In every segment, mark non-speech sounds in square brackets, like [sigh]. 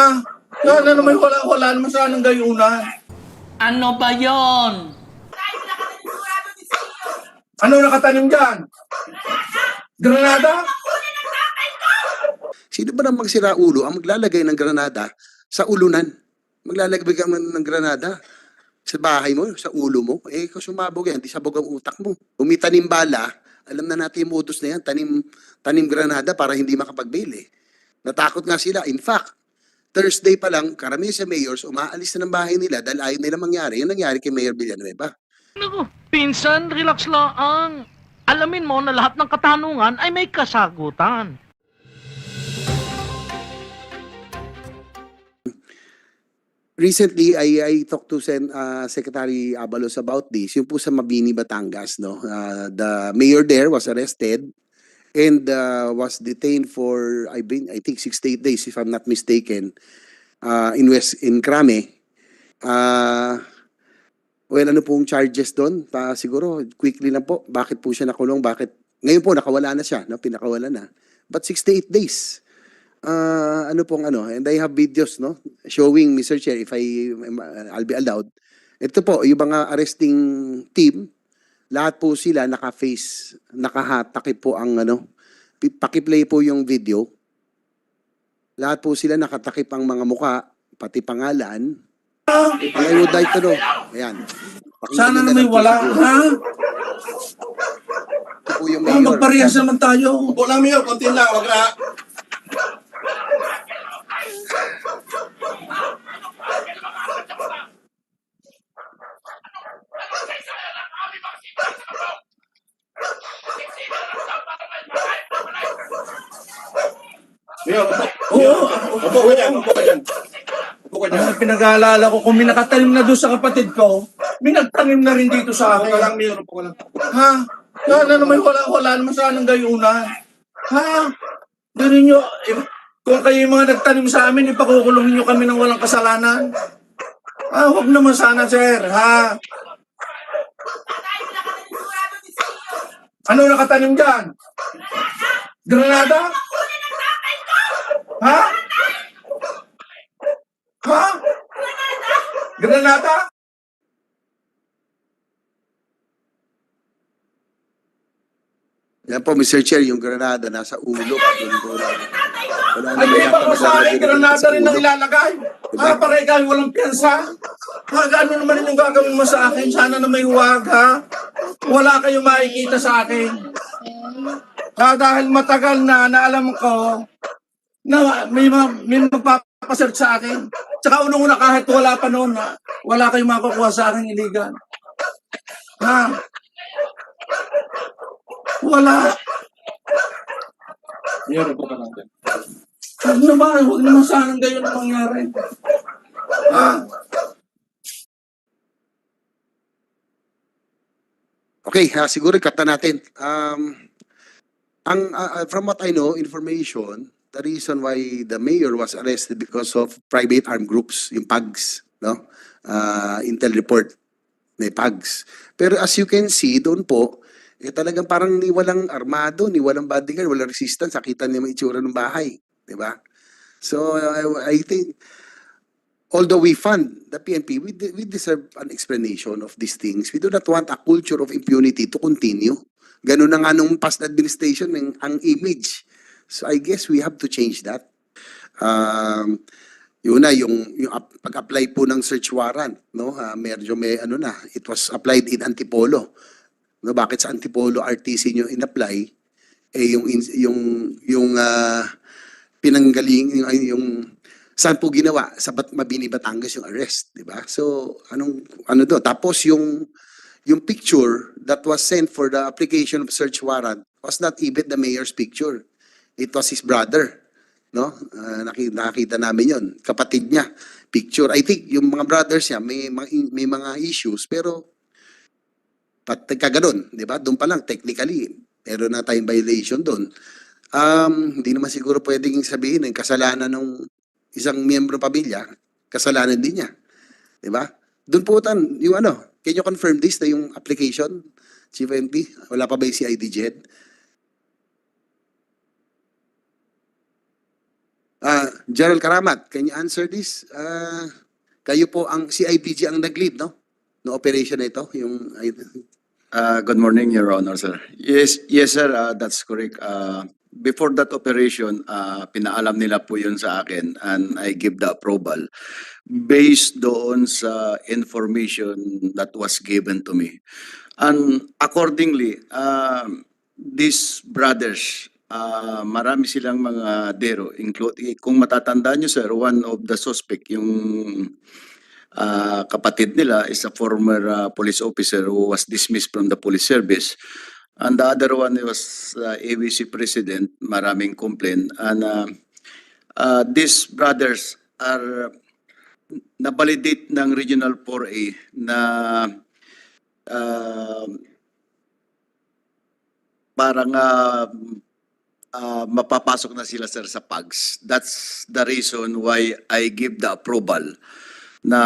Ha? Yan na naman wala, wala naman sa anong gayunan. Ano ba yon? Ano nakatanim dyan? Granada? Sino ba namang sira ulo ang maglalagay ng granada sa ulunan? Maglalagay ka ng ng granada sa bahay mo, sa ulo mo. Eh, kung sumabog yan, di sabog ang utak mo. Umitanim bala, alam na natin yung modus na yan, tanim, tanim granada para hindi makapag-bail eh. Natakot nga sila. In fact, Thursday pa lang, karamihan sa mayors, umaalis na ng bahay nila dahil ayaw nila mangyari. Yung nangyari kay Mayor Villanueva. Naku, pinsan, relax lang. Alamin mo na lahat ng katanungan ay may kasagutan. Recently, I, I talked to Sen, uh, Secretary Abalos about this. Yung po sa Mabini, Batangas, no? Uh, the mayor there was arrested and uh, was detained for, I, been, I think, six to eight days, if I'm not mistaken, uh, in West, in Krame. Uh, well, ano pong charges doon? Pa, siguro, quickly lang po, bakit po siya nakulong? Bakit? Ngayon po, nakawala na siya, no? pinakawala na. But six to eight days. Uh, ano pong ano, and I have videos, no? Showing, Mr. Chair, if I, I'll be allowed. Ito po, yung mga arresting team, lahat po sila naka-face, nakahatakip po ang ano, pakiplay po yung video. Lahat po sila nakatakip ang mga muka, pati pangalan. And I would like to know, ayan. Pakinggan Sana na may wala. Ha? Ito po yung Ah, mayor. magparehas naman tayo. Upo lang, Mayor. Konti lang. Wag na. Oo. Upo ka dyan. Upo ka dyan. Upo ka dyan. Ang pinag-aalala ko, kung may nakatanim na doon sa kapatid ko, may nagtanim na rin dito sa Upo akin. ka lang, Mayor. Upo ka lang. Ha? Yan na naman wala, wala naman sa anong gayunan. Ha? Ganun nyo, eh, kung kayo yung mga nagtanim sa amin, ipakukulong nyo kami ng walang kasalanan. Ah, huwag naman sana, sir. Ha? Ano nakatanim dyan? Granada? Ha? Ha? Granada? Yan po, Mr. Chair, yung granada nasa ulo. Wala naman may yata sa akin, granada rin ang ilalagay. Diba? Ha, para ikaw walang piyansa. Ha, gaano naman yung gagawin mo sa akin? Sana na may huwag, ha? Wala kayong makikita sa akin. Ha, dahil matagal na, na alam ko, na may, mga- may magpapasearch sa akin. Tsaka unang-una kahit wala pa noon, ha, wala kayong makukuha sa akin iligan. Ha? Wala. Upo ka lang dyan. Huwag naman, huwag naman sana gayon ang mangyari. Ha? Okay, ha, siguro na natin. Um, ang, uh, uh, from what I know, information, the reason why the mayor was arrested because of private armed groups, yung PAGs, no? Uh, Intel report, may PAGs. Pero as you can see, doon po, eh talagang parang ni walang armado, ni walang bodyguard, walang resistance, nakita niyo yung itsura ng bahay, di ba? So, I, I think, although we fund the PNP, we, de- we deserve an explanation of these things. We do not want a culture of impunity to continue. Ganun na nga nung past administration ng ang image. So I guess we have to change that. Um, yun na, yung, yung ap- pag-apply po ng search warrant, no? Uh, medyo may ano na, it was applied in Antipolo. No, bakit sa Antipolo RTC nyo in-apply? Eh yung yung yung ah, pinanggaling yung, yung saan po ginawa sa Bat Mabini Batangas yung arrest, di ba? So anong ano do? Tapos yung yung picture that was sent for the application of search warrant was not even the mayor's picture. It was his brother. No? Uh, nakita, nakita namin yon Kapatid niya. Picture. I think yung mga brothers niya may, may mga issues pero pat kaganon, di ba? Doon pa lang technically meron na tayong violation doon. Um, hindi naman siguro pwedeng sabihin ng kasalanan ng isang miyembro pamilya, kasalanan din niya. Di ba? Doon po tan, yung ano, can you confirm this na yung application, Chief NP? Wala pa ba yung CID JED? Ah, Gerald Karamat, can you answer this? Uh, kayo po ang CIDG ang nag-lead, no? No operation na ito, yung Uh, good morning, Your Honor, sir. Yes, yes, sir, uh, that's correct. Uh, before that operation, uh, pinaalam nila po yun sa akin and I give the approval based doon sa information that was given to me. And accordingly, um, these brothers, uh, marami silang mga dero, include, kung matatandaan nyo, sir, one of the suspect, yung uh, kapatid nila is a former uh, police officer who was dismissed from the police service. And the other one was uh, ABC president, maraming complaint. And uh, uh, these brothers are na-validate ng Regional 4A na uh, parang uh, uh, mapapasok na sila sir sa PAGS. That's the reason why I give the approval na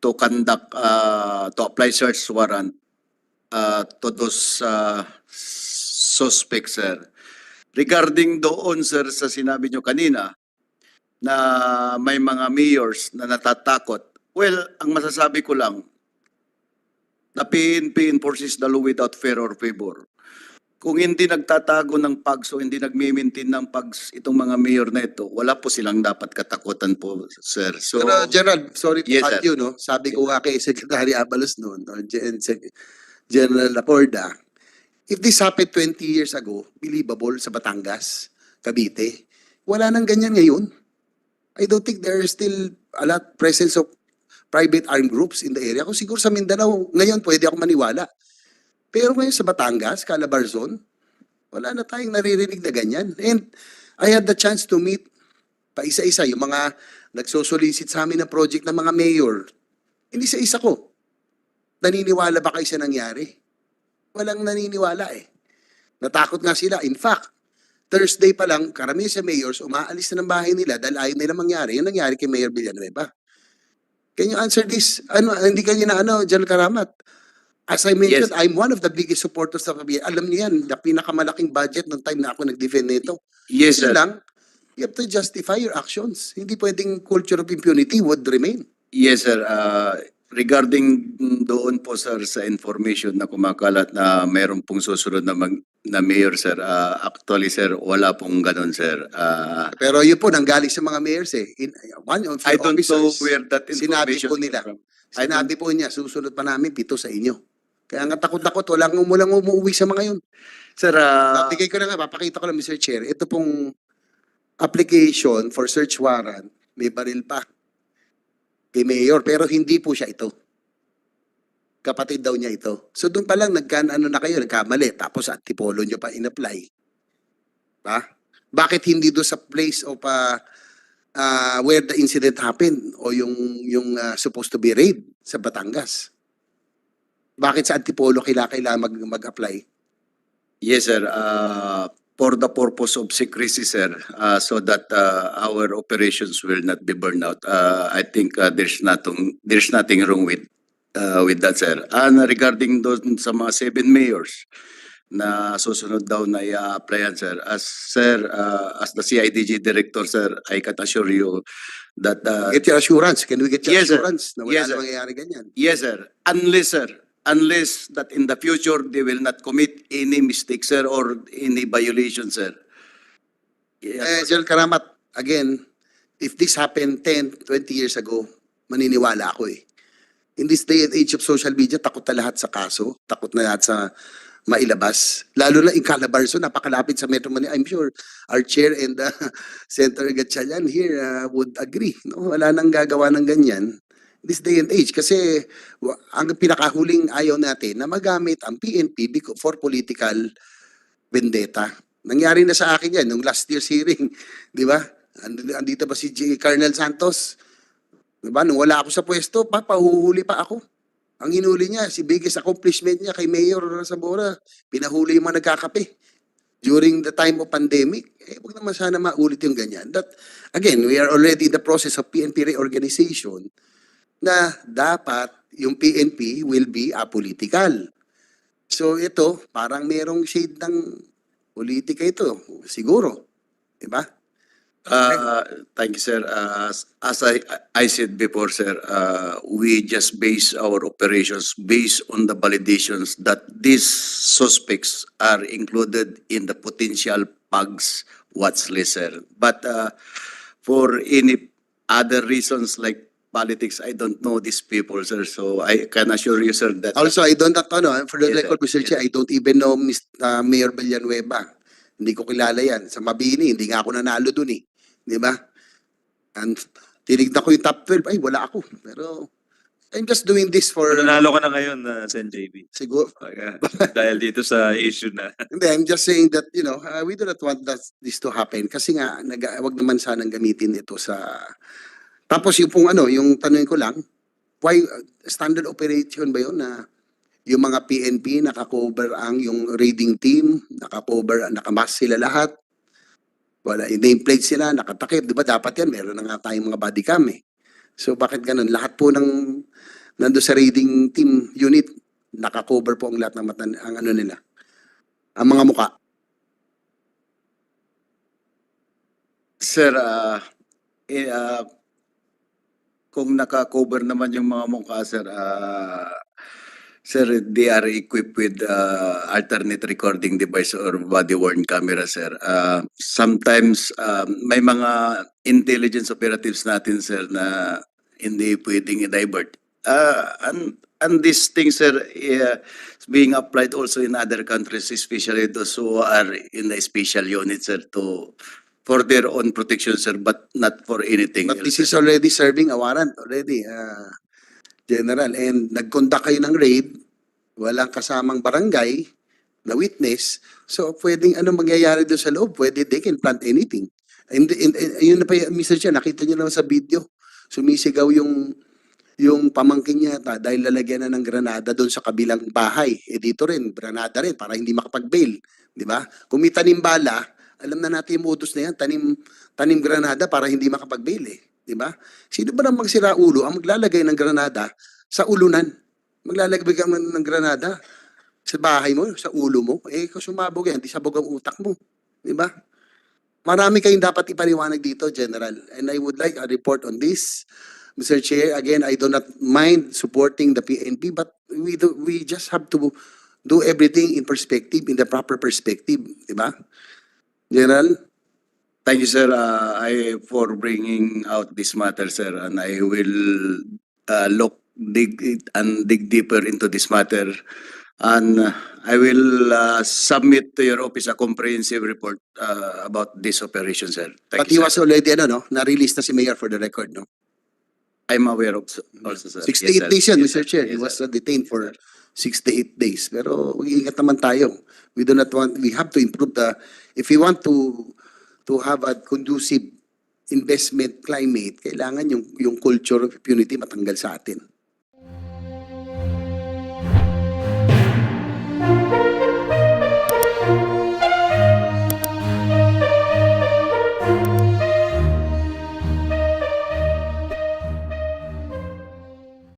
to conduct uh, to apply search warrant uh, to those uh, suspects sir. Regarding doon sir sa sinabi nyo kanina na may mga mayors na natatakot. Well, ang masasabi ko lang na PNP enforces the law without fear or favor. Kung hindi nagtatago ng PAGS o hindi nagmimintin ng PAGS itong mga mayor na ito, wala po silang dapat katakutan po, sir. So, Pero Gerald, sorry to Yes, cut you, no? Sabi ko nga kay Secretary Abalos noon, no? General Lacorda, if this happened 20 years ago, believable sa Batangas, Cavite, wala nang ganyan ngayon. I don't think there is still a lot presence of private armed groups in the area. Kung siguro sa Mindanao, ngayon pwede ako maniwala. Pero ngayon sa Batangas, Calabarzon, wala na tayong naririnig na ganyan. And I had the chance to meet pa isa-isa yung mga nagsosolicit sa amin ng project ng mga mayor. Hindi sa isa ko. Naniniwala ba kayo sa nangyari? Walang naniniwala eh. Natakot nga sila. In fact, Thursday pa lang, karamihan sa mayors, umaalis na ng bahay nila dahil ayaw nila mangyari. Yung nangyari kay Mayor Villanueva. Can you answer this? Ano, hindi kayo na ano, General Karamat. As I mentioned, I'm one of the biggest supporters of PBA. Alam niyo yan, na pinakamalaking budget ng time na ako nag-defend nito. yes, sir. lang, you have to justify your actions. Hindi pwedeng culture of impunity would remain. Yes, sir. Uh, regarding doon po, sir, sa information na kumakalat na mayroon pong susunod na, mag, na mayor, sir. uh, actually, sir, wala pong ganun, sir. Uh, Pero yun po, nanggaling sa mga mayors eh. In, one of I your don't know officers, where that sinabi information po nila. came from. I don't- sinabi po niya, susunod pa namin, pito sa inyo. Kaya nga takot-takot, walang umulang umuwi sa mga yun. Sir, uh, ko na nga, papakita ko lang, Mr. Chair. Ito pong application for search warrant, may baril pa kay Mayor, pero hindi po siya ito. Kapatid daw niya ito. So doon pa lang, nagkan, ano na kayo, nagkamali. Tapos antipolo niyo pa in-apply. Ba? Bakit hindi doon sa place of uh, uh, where the incident happened o yung, yung uh, supposed to be raid sa Batangas? Bakit sa antipolo kailangan, kailangan mag, mag-apply? Yes, sir. Uh, for the purpose of secrecy, sir, uh, so that uh, our operations will not be burned out. Uh, I think uh, there's nothing there's nothing wrong with uh, with that, sir. And regarding those sa mga seven mayors na susunod daw na i-applyan, sir. As sir, uh, as the CIDG director, sir, I can assure you that uh, Get your assurance. Can we get your Yes, sir. assurance na wala Yes, na sir. mangyayari ganyan? Yes, sir. Unless, sir, unless that in the future they will not commit any mistake, sir, or any violation, sir. Eh, Yes, General Karamat, again, if this happened 10, 20 years ago, maniniwala ako eh. In this day and age of social media, takot na lahat sa kaso, takot na lahat sa mailabas. Lalo na in Calabarzon, napakalapit sa Metro Manila. I'm sure our chair and uh, [laughs] Senator Gatchalian here uh, would agree. No? Wala nang gagawa ng ganyan this day and age kasi ang pinakahuling ayaw natin na magamit ang PNP for political vendetta. Nangyari na sa akin yan nung last year's hearing, [laughs] di ba? And- Andito ba si J. Colonel Santos? Di ba? Nung wala ako sa pwesto, pa, pa ako. Ang hinuli niya, si biggest accomplishment niya kay Mayor Sabora, pinahuli yung mga nagkakape during the time of pandemic. Eh, wag naman sana maulit yung ganyan. That, again, we are already in the process of PNP reorganization na dapat yung PNP will be apolitical. So ito, parang merong shade ng politika ito, siguro. 'Di ba? Uh, thank you, sir. Uh, as I, I said before, sir, uh, we just base our operations based on the validations that these suspects are included in the potential PUGs watch list, sir. But, uh, for any other reasons like politics, I don't know these people, sir. So I can assure you, sir, that. Also, I don't, ano, for the Yes, sir. record, Mr. Yes, Chair, I don't even know Miss, uh, Mayor Villanueva. Hindi ko kilala yan. Sa Mabini, hindi nga ako nanalo dun eh. Di ba? And tinignan ko yung top 12, ay wala ako. Pero I'm just doing this for, Nanalo ka na ngayon, uh, Sen JB. siguro, uh, [laughs] dahil dito sa issue na. [laughs] Hindi, I'm just saying that, you know, uh, we do not want that, this to happen. Kasi nga, nag, wag naman sanang gamitin ito sa... Tapos yung pong ano, yung tanong ko lang, why uh, standard operation ba yun na yung mga PNP nakakover ang yung raiding team, nakakover, nakamas sila lahat, wala, nameplate sila, nakatakip, di ba dapat yan, meron na nga tayong mga body cam eh. So bakit ganun? Lahat po ng nando sa raiding team unit, nakakover po ang lahat ng mata, ang ano nila, ang mga muka. Sir, ah, eh, ah, kung naka-cover naman yung mga mukha, sir, ah, sir, they are equipped with ah, alternate recording device or body-worn camera, sir. Ah, sometimes, ah, may mga intelligence operatives natin, sir, na hindi pwedeng i-divert. Ah, and, and these things, sir, is being applied also in other countries, especially those who are in the special units, sir, to for their own protection, sir, but not for anything But else. this is already serving a warrant already, uh, General. And nag-conduct kayo ng raid, walang kasamang barangay na witness. So, pwedeng ano mangyayari doon sa loob? Pwede, they can plant anything. And, and, and yun na pa, y- Mr. Chair, nakita niyo naman sa video, sumisigaw yung yung pamangkin niya ta, dahil lalagyan na ng granada doon sa kabilang bahay. Eh dito rin, granada rin para hindi makapag-bail. Di ba? Kung may tanim bala, alam na natin yung modus na yan, tanim, tanim granada para hindi makapag-bail eh. Di ba? Sino ba namang sira ulo ang maglalagay ng granada sa ulunan? Maglalagay ka ng granada sa bahay mo, sa ulo mo. Eh, kung sumabog yan, di sabog ang utak mo. Di ba? Marami kayong dapat ipaliwanag dito, General. And I would like a report on this. Mr. Chair, again, I do not mind supporting the PNP, but we do, we just have to do everything in perspective, in the proper perspective, di ba? General? Thank you, sir, uh, I, for bringing out this matter, sir, and I will uh, look, dig it and dig deeper into this matter. And uh, I will uh, submit to your office a comprehensive report uh, about this operation, sir. Thank But he you, was sir. already, ano, no? Na-release na si Mayor for the record, no? I'm aware of also, sir. 68 Yes, sir. days yan, Yes, Mr. sir. Chair. He Yes, was sir. uh, detained for 68 days. Pero mag-iingat naman tayo. We do not want, we have to improve the, if we want to to have a conducive investment climate, kailangan yung yung culture of impunity matanggal sa atin.